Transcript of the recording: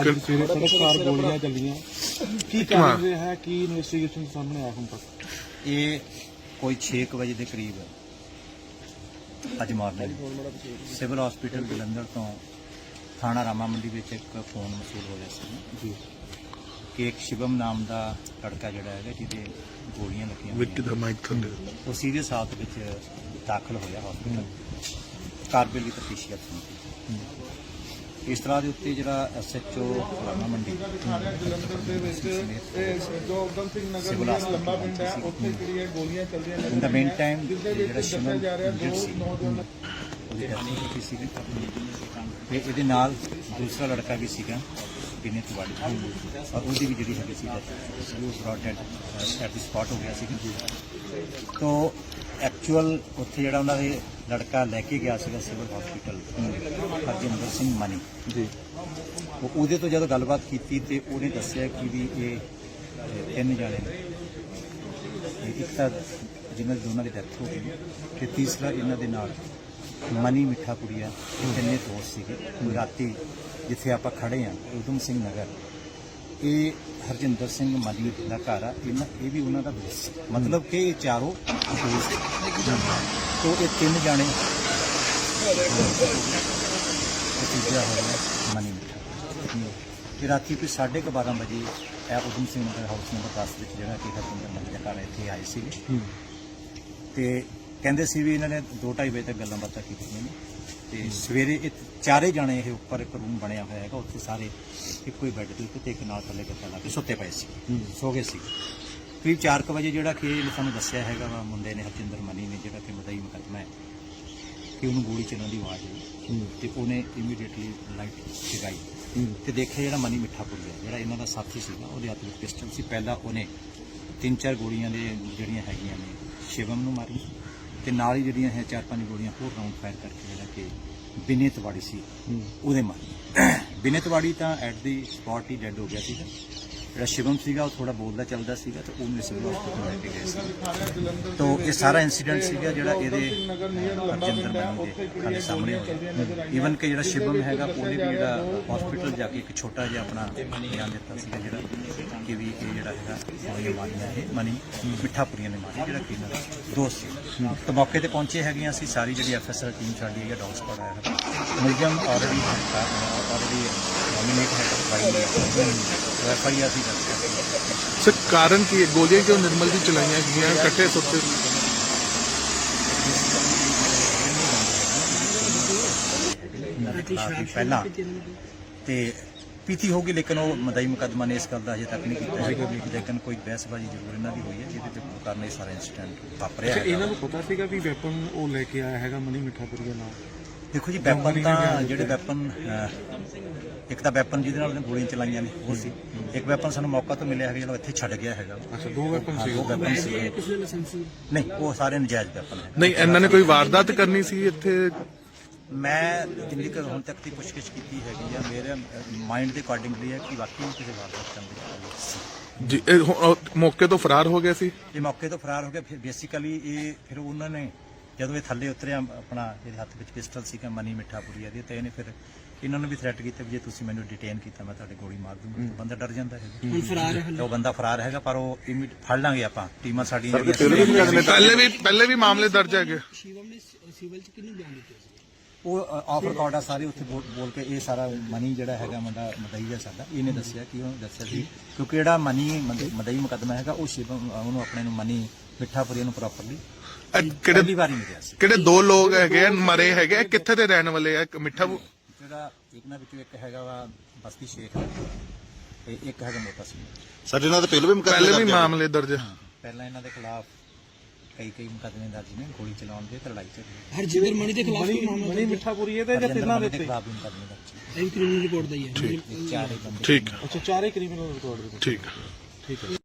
ਅੱਜ ਸਵੇਰੇ ਤੜਕਸਾਰ ਗੋਲੀਆਂ ਚੱਲੀਆਂ। ਕੀ ਕਾਰਨ ਰਿਹਾ ਹੈ ਕੀ ਇਨਵੈਸਟੀਗੇਸ਼ਨ ਸਾਹਮਣੇ ਆਇਆ ਹੁਣ ਤੱਕ? ਇਹ ਕੋਈ 6 ਵਜੇ ਦੇ ਕਰੀਬ ਅੱਜ ਮਾਰਨਿੰਗ ਸਿਵਲ ਹਸਪੀਟਲ ਜਲੰਧਰ ਤੋਂ ਥਾਣਾ ਰਾਮਾ ਮੰਡੀ ਵਿੱਚ ਇੱਕ ਫੋਨ ਮਸੂਲ ਹੋਇਆ ਸੀ। ਜੀ। ਕਿ ਇੱਕ ਸ਼ਿਵਮ ਨਾਮ ਦਾ ਲੜਕਾ ਜਿਹੜਾ ਹੈਗਾ ਜਿਹਦੇ ਗੋਲੀਆਂ ਲੱਗੀਆਂ ਵਿੱਕੀ ਹੋਈਆਂ ਦਾ ਮਾਈਕ ਥੱਲੇ? ਉਹ ਸੀਰੀਅਸ ਹਾਲਤ ਵਿੱਚ ਦਾਖਲ ਹੋਇਆ ਹਸਪੀਟਲ ਕਾਰਬਿਲ ਦੀ ਤਫਤੀਸ਼ ਅਫਸਰ ਇਸ ਤਰ੍ਹਾਂ ਦੇ ਉੱਤੇ ਜਿਹੜਾ ਐਸਐਚਓ ਰਾਮਾ ਮੰਡੀ ਦੇ ਵਿੱਚ ਇਹ ਜੋ ਉਦਮ ਸਿੰਘ ਨਗਰ ਦਾ ਲੰਬਾ ਪਿੰਡ ਹੈ। ਉੱਥੇ ਜਿਹੜੀਆਂ ਗੋਲੀਆਂ ਚੱਲਦੀਆਂ ਇਨ ਦਾ ਮੇਨ ਟਾਈਮ ਜਿਹਦੇ ਜਿਹੜਾ ਵਿੱਚ ਸ਼ਿਵਮ ਦੱਸਿਆ ਜਾ ਰਿਹਾ ਇੰਜਰਡ ਦੋ ਸੀ। ਨੌਜਵਾਨ ਉਹਦੀ death ਹੋ ਚੁੱਕੀ ਸੀਗੀ ਤੇ ਇਹਦੇ ਨਾਲ ਦੂਸਰਾ ਲੜਕਾ ਵੀ ਸੀਗਾ ਬਿਨੇ ਤਿਵਾੜੀ ਔਰ ਉਹਦੀ ਵੀ ਜਿਹੜੀ ਹੈਗੀ ਸੀ ਉਹ brought at at the spot ਹੋ ਗਿਆ ਸੀ ਤੋ ਐਕਚੁਅਲ ਉੱਥੇ ਜਿਹੜਾ ਉਹਨਾਂ ਦੇ ਲੜਕਾ ਲੈ ਕੇ ਗਿਆ ਸੀਗਾ ਸਿਵਲ ਹਸਪੀਟਲ ਹਰਜਿੰਦਰ ਸਿੰਘ ਮਨੀ। ਜੀ। ਉਹ ਉਹਦੇ ਤੋਂ ਜਦੋਂ ਗੱਲਬਾਤ ਕੀਤੀ ਤੇ ਉਹਨੇ ਦੱਸਿਆ ਕਿ ਵੀ ਇਹ ਤਿੰਨ ਜਾਣੇ ਨੇ। ਇਹ ਇੱਕ ਤਾਂ ਜਿਨ੍ਹਾਂ ਦੀ ਦੋਨਾਂ ਦੀ ਡੈਥ ਹੋ ਗਈ ਤੇ ਤੀਸਰਾ ਇਹਨਾਂ ਦੇ ਨਾਲ ਮਨੀ ਮਿੱਠਾਪੁਰੀਆ ਇਹ ਤਿੰਨੇ ਦੋਸਤ ਸੀਗੇ। ਰਾਤੀ ਜਿੱਥੇ ਆਪਾਂ ਖੜੇ ਆ ਉਦਮ ਸਿੰਘ ਨਗਰ ਇਹ ਹਰਜਿੰਦਰ ਸਿੰਘ ਮਨੀ ਦਾ ਘਰ ਆ ਇਹਨਾਂ ਇਹ ਵੀ ਉਹਨਾਂ ਦਾ ਦੋਸਤ ਸੀ। ਮਤਲਬ ਕਿ ਇਹ ਚਾਰੋਂ ਦੋਸਤ ਤੋਂ ਇਹ ਤਿੰਨ ਜਾਣੇ ਤੇ ਤੀਜਾ ਹੋ ਗਿਆ ਮਨੀ ਮਿੱਠਾ। ਤੇ ਰਾਤੀ ਕੋਈ 12:30 ਵਜੇ ਇਹ ਉਦਮ ਸਿੰਘ ਨਗਰ ਹਾਊਸ ਨੰਬਰ 10 ਵਿੱਚ ਜਿਹੜਾ ਕਿ ਹਰਜਿੰਦਰ ਮਨੀ ਦਾ ਘਰ ਹੈ, ਇੱਥੇ ਆਏ ਸੀਗੇ। ਤੇ ਕਹਿੰਦੇ ਸੀ ਵੀ ਇਹਨਾਂ ਨੇ 2:30 ਵਜੇ ਤੱਕ ਗੱਲਾਂ ਬਾਤਾਂ ਕੀਤੀਆਂ ਨੇ। ਤੇ ਸਵੇਰੇ ਇਹ ਚਾਰੇ ਜਾਣੇ ਇਹ ਉੱਪਰ ਇੱਕ ਰੂਮ ਬਣਿਆ ਹੋਇਆ ਹੈਗਾ ਉੱਥੇ ਸਾਰੇ ਇੱਕੋ ਹੀ ਬੈੱਡ ਦੇ ਉੱਤੇ ਤੇ ਇੱਕ ਨਾਲ ਥੱਲੇ ਗੱਦਾ ਲਾ ਕੇ ਸੁੱਤੇ ਪਏ ਸੀ ਸੋ ਗਏ ਸੀ। ਕਰੀਬ 4:00 ਵਜੇ ਜਿਹੜਾ ਕਿ ਇਹਨੇ ਸਾਨੂੰ ਦੱਸਿਆ ਹੈਗਾ ਵਾ ਮੁੰਡੇ ਨੇ ਹਰਜਿੰਦਰ ਮਨੀ ਨੇ ਜਿਹੜਾ ਕਿ ਮਦਈ ਮੁਕੱਦਮਾ ਹੈ ਕਿ ਉਹਨੂੰ ਗੋਲੀ ਚੱਲਣ ਦੀ ਆਵਾਜ਼ ਆਈ ਤੇ ਉਹਨੇ ਇਮੀਡੀਏਟਲੀ ਲਾਈਟ ਜਗਾਈ। ਤੇ ਦੇਖਿਆ ਜਿਹੜਾ ਮਨੀ ਮਿੱਠਾਪੁਰ ਹੈ ਜਿਹੜਾ ਇਹਨਾਂ ਦਾ ਸਾਥੀ ਸੀਗਾ ਉਹਦੇ ਹੱਥ ਵਿੱਚ ਪਿਸਟਲ ਸੀ। ਪਹਿਲਾਂ ਉਹਨੇ ਤਿੰਨ ਚਾਰ ਗੋਲੀਆਂ ਦੇ ਜਿਹੜੀਆਂ ਹੈਗੀਆਂ ਨੇ ਸ਼ਿਵਮ ਨੂੰ ਮਾਰੀ ਤੇ ਨਾਲ ਹੀ ਜਿਹੜੀਆਂ ਹੈ ਚਾਰ ਪੰਜ ਗੋਲੀਆਂ ਹੋਰ ਰਾਉਂਡ ਫਾਇਰ ਕਰਕੇ ਜਿਹੜਾ ਕਿ ਬਿਨੇ ਤਵਾੜੀ ਸੀ ਉਹਦੇ ਮਾਰੀ। ਬਿਨੇ ਤਵਾੜੀ ਤਾਂ ਐਟ ਦੀ ਸਪੌਟ ਹੀ ਡੈੱਡ ਹੋ ਗਿਆ ਸੀਗਾ। ਜਿਹੜਾ ਸ਼ਿਵਮ ਸੀਗਾ, ਉਹ ਥੋੜਾ ਬੋਲਦਾ ਚੱਲਦਾ ਸੀਗਾ ਤੇ ਉਹਨੂੰ ਸਿਵਲ ਹਸਪਤਾਲ ਲੈ ਕੇ ਗਏ ਸੀ ਤੋ ਇਹ ਸਾਰਾ ਇਨਸੀਡੈਂਟ ਸੀਗਾ ਜਿਹੜਾ ਇਹਦੇ ਹਰਜਿੰਦਰ ਮਨੀ ਦੇ ਖਾਲੇ ਸਾਹਮਣੇ ਹੋਇਆ। ਈਵਨ ਕਿ ਜਿਹੜਾ ਸ਼ਿਵਮ ਹੈਗਾ, ਉਹਨੇ ਵੀ ਜਿਹੜਾ ਹਸਪੀਟਲ ਜਾ ਕੇ ਇੱਕ ਛੋਟਾ ਜਿਹਾ ਆਪਣਾ ਬਿਆਨ ਦਿੱਤਾ ਸੀਗਾ ਜਿਹੜਾ ਕਿ ਵੀ ਇਹ ਜਿਹੜਾ ਹੈਗਾ ਗੋਲੀਆਂ ਮਾਰੀਆਂ ਇਹ ਮਨੀ ਮਿੱਠਾਪੁਰੀਆਂ ਨੇ ਮਾਰੀ ਜਿਹੜਾ ਕਿ ਇਹਨਾਂ ਦਾ ਦੋਸਤ ਸੀ। ਤਾਂ ਮੌਕੇ ਤੇ ਪਹੁੰਚੇ ਹੈਗੇ ਹਾਂ ਅਸੀਂ, ਸਾਰੀ ਜਿਹੜੀ ਐਫਐਸਐਲ ਟੀਮ ਸਾਡੀ ਹੈਗੀ ਡੌਗ ਸਪਾਟ ਆਇਆ ਹੈ ਮੁਲਜ਼ਮ ਆਲਰੇਡੀ ਹੈ ਹੈ। ਸਰ ਕਾਰਨ ਕੀ ਹੈ? ਗੋਲੀਆਂ ਕਿਉਂ ਨਿਰਮਲ ਦੀ ਚਲਾਈਆਂ ਗਈਆਂ? ਇਕੱਠੇ ਸੁੱਤੇ ਪਹਿਲਾਂ ਤੇ ਪੀਤੀ ਹੋਗੀ ਲੇਕਿਨ ਉਹ ਮਦਈ ਮੁਕੱਦਮਾ ਨੇ ਇਸ ਗੱਲ ਦਾ ਅਜੇ ਤੱਕ ਨਹੀਂ ਕੀਤਾ ਲੇਕਿਨ ਕੋਈ ਬਹਿਸਬਾਜ਼ੀ ਜ਼ਰੂਰ ਇਹਨਾਂ ਦੀ ਹੋਈ ਹੈ ਜਿਹਦੇ ਤੇ ਕਾਰਨ ਇਹ ਸਾਰਾ ਇਨਸੀਡੈਂਟ ਵਾਪਰਿਆ ਹੈਗਾ। ਇਹਨਾਂ ਨੂੰ ਪਤਾ ਸੀਗਾ ਵੀ ਵੈਪਨ ਉਹ ਲੈ ਕੇ ਆਇਆ ਹੈਗਾ ਮਨੀ ਮਿੱਠਾਪੁਰ ਦੇ ਨਾਲ? ਦੇਖੋ ਜੀ ਵੈਪਨ ਤਾਂ ਜਿਹੜੇ ਵੈਪਨ ਇੱਕ ਤਾਂ ਵੈਪਨ ਜਿਹਦੇ ਨਾਲ ਉਹਨੇ ਗੋਲੀਆਂ ਚਲਾਈਆਂ ਨੇ ਉਹ ਸੀ। ਇੱਕ ਵੈਪਨ ਸਾਨੂੰ ਮੌਕਾ ਤੋਂ ਮਿਲਿਆ ਹੈਗਾ ਜਿਹੜਾ ਇੱਥੇ ਛੱਡ ਗਿਆ ਹੈਗਾ। ਅੱਛਾ ਦੋ ਵੈਪਨ ਹਾਂ, ਸੀ ਦੋ ਵੈਪਨ ਸੀ। ਨਹੀਂ ਉਹ ਸਾਰੇ ਨਜਾਇਜ਼ ਵੈਪਨ ਹੈ ਨਹੀਂ ਇਹਨਾਂ ਨੇ ਕੋਈ ਵਾਰਦਾਤ ਕਰਨੀ ਸੀ ਇੱਥੇ? ਮੈਂ ਜਿੰਨੀ ਕੁ ਹੁਣ ਤੱਕ ਦੀ ਪੁੱਛਗਿੱਛ ਕੀਤੀ ਹੈਗੀ ਆ ਮੇਰੇ ਮਾਈਂਡ ਦੇ ਅਕੋਰਡਿੰਗਲੀ ਹੈ ਕਿ ਵਾਕਈ ਉਹ ਕਿਸੇ ਵਾਰਦਾਤ ਗੱਲ ਸੀ। ਜੀ ਇਹ ਹੁਣ ਉਹ ਮੌਕੇ ਤੋਂ ਫਰਾਰ ਹੋ ਗਿਆ ਸੀ? ਇਹ ਮੌਕੇ ਤੋਂ ਫਰਾਰ ਹੋ ਗਿਆ ਫਿਰ ਬੇਸਿਕਲੀ ਇਹ ਫਿਰ ਉਹਨਾਂ ਨੇ ਜਦੋਂ ਇਹ ਥੱਲੇ ਉਤਰਿਆ ਆਪਣਾ ਇਹਦੇ ਹੱਥ ਵਿੱਚ ਪਿਸਟਲ ਸੀਗਾ ਮਨੀ ਮਿੱਠਾਪੁਰੀਆ ਦੇ ਤੇ ਇਹਨੇ ਫਿਰ ਇਹਨਾਂ ਨੂੰ ਵੀ ਥ੍ਰੈਟ ਕੀਤਾ ਵੀ ਜੇ ਤੁਸੀਂ ਮੈਨੂੰ ਡਿਟੇਨ ਕੀਤਾ ਮੈਂ ਤੁਹਾਡੇ ਗੋਲੀ ਮਾਰ ਦੂੰਗਾ। ਤਾਂ ਬੰਦਾ ਡਰ ਜਾਂਦਾ ਹੈ ਹੁਣ ਫਰਾਰ ਹੈ ਉਹ ਬੰਦਾ ਫਰਾਰ ਹੈਗਾ ਪਰ ਉਹ ਇਮੀਡ ਫੜ ਲਾਂਗੇ ਆਪਾਂ। ਟੀਮਾਂ ਸਾਡੀਆਂ ਜਿਹੜੀਆਂ ਪਹਿਲੇ ਵੀ ਪਹਿਲੇ ਵੀ ਮਾਮਲੇ ਦਰਜ ਹੈਗੇ। ਸ਼ਿਵਮ ਨੇ ਸਿਵਲ ਚ ਕਿਹਨੂੰ ਬਿਆਨ ਦਿੱਤੇ ਸੀ? ਉਹ ਆਫ ਰਿਕਾਰਡ ਆ ਸਾਰੇ ਉੱਥੇ ਬੋਲ ਕੇ ਇਹ ਸਾਰਾ ਮਨੀ ਜਿਹੜਾ ਹੈਗਾ ਮੁੰਡਾ ਮਦਈ ਹੈ ਸਾਡਾ। ਇਹਨੇ ਦੱਸਿਆ ਕਿ ਉਹ ਦੱਸਿਆ ਸੀ ਕਿਉਂਕਿ ਜਿਹੜਾ ਮਨੀ ਮਦ- ਮਦਈ ਮੁਕੱਦਮਾ ਹੈਗਾ ਉਹ ਸ਼ਿਵਮ ਉਹਨੂੰ ਆਪਣੇ ਨੂੰ ਮਨੀ ਮਿੱਠਾਪੁਰੀ ਨੂੰ ਪ੍ਰੋਪਰਲੀ ਇਹ ਕਿਹੜੇ ਪਹਿਲੀ ਵਾਰੀ ਮਿਲਿਆ ਸੀ। ਕਿਹੜੇ ਦੋ ਲੋਕ ਹੈਗੇ ਆ, ਮਰੇ ਹੈਗੇ ਆ, ਕਿੱਥੇ ਦੇ ਰਹਿਣ ਵਾਲੇ ਆ? ਇੱਕ ਮਿੱਠਾ ਬੂ- ਜਿਹੜਾ ਇੱਕ ਨਾ ਵਿੱਚੋਂ ਇੱਕ ਹੈਗਾ ਵਾ ਬਸਤੀ ਸ਼ੇਖ ਤੇ ਇੱਕ ਹੈਗਾ ਮੋਟਾ ਸਿੰਘ। ਸਰ ਇਹਨਾਂ ਦੇ ਪਹਿਲੇ ਵੀ ਮੁਕੱਦਮੇ ਪਹਿਲੇ ਵੀ ਦਰਜ ਹੈ। ਮਾਮਲੇ ਦਰਜ ਹੈ ਪਹਿਲਾਂ ਇਹਨਾਂ ਦੇ ਖਿਲਾਫ ਕਈ ਕਈ ਮੁਕੱਦਮੇ ਦਰਜ ਨੇ ਗੋਲੀ ਚਲਾਉਣ ਦੇ ਤੇ ਲੜਾਈ ਝਗੜੇ ਹਰਜਿੰਦਰ ਮਣੀ ਦੇ ਖਿਲਾਫ ਕੋਈ ਮਾਮਲਾ ਮਨੀ ਮਿੱਠਾਪੁਰੀ ਇਹਦੇ ਜਾਂ ਤਿੰਨਾਂ ਦੇ ਖਿਲਾਫ ਵੀ ਮੁਕੱਦਮੇ ਦਰਜ ਨੇ। ਇਹ ਵੀ ਕ੍ਰਿਮੀਨਲ ਰਿਪੋਰਟ ਦਾ ਹੀ ਹੈ। ਇਹ ਚਾਰੇ ਬੰਦੇ। ਠੀਕ। ਹੈ, ਅੱਛਾ ਚਾਰੇ ਕ੍ਰਿਮੀਨਲ ਰਿਕਾਰਡ ਦੇ ਠੀਕ। ਹੈ। ਠੀਕ ਹੈ।